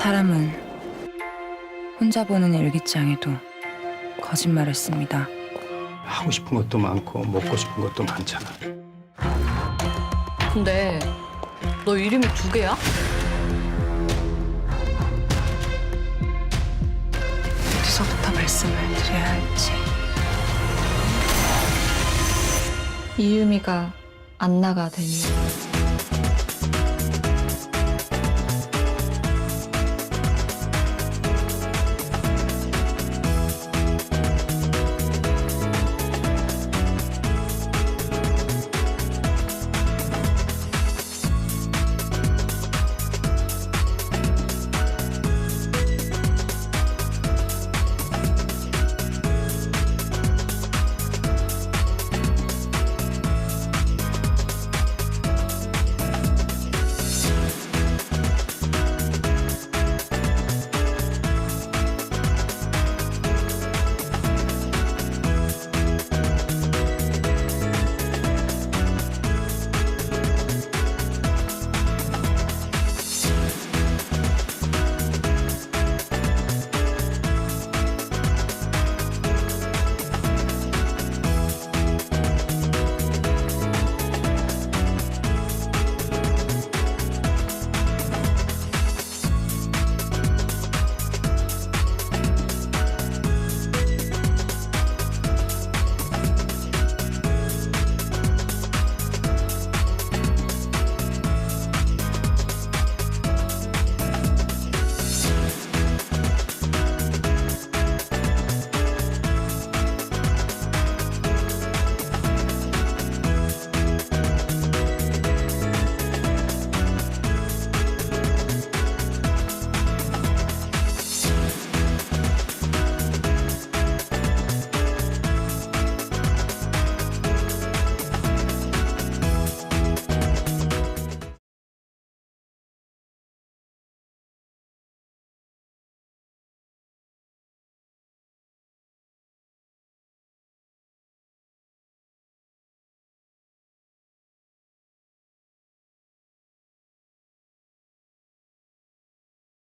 사람은 혼자 보는 일기장에도 거짓말을 씁니다. 하고 싶은 것도 많고 먹고 싶은 것도 많잖아. 근데 너 이름이 두 개야? 어디서부터 말씀을 드려야 할지. 이유미가 안 나가 되니.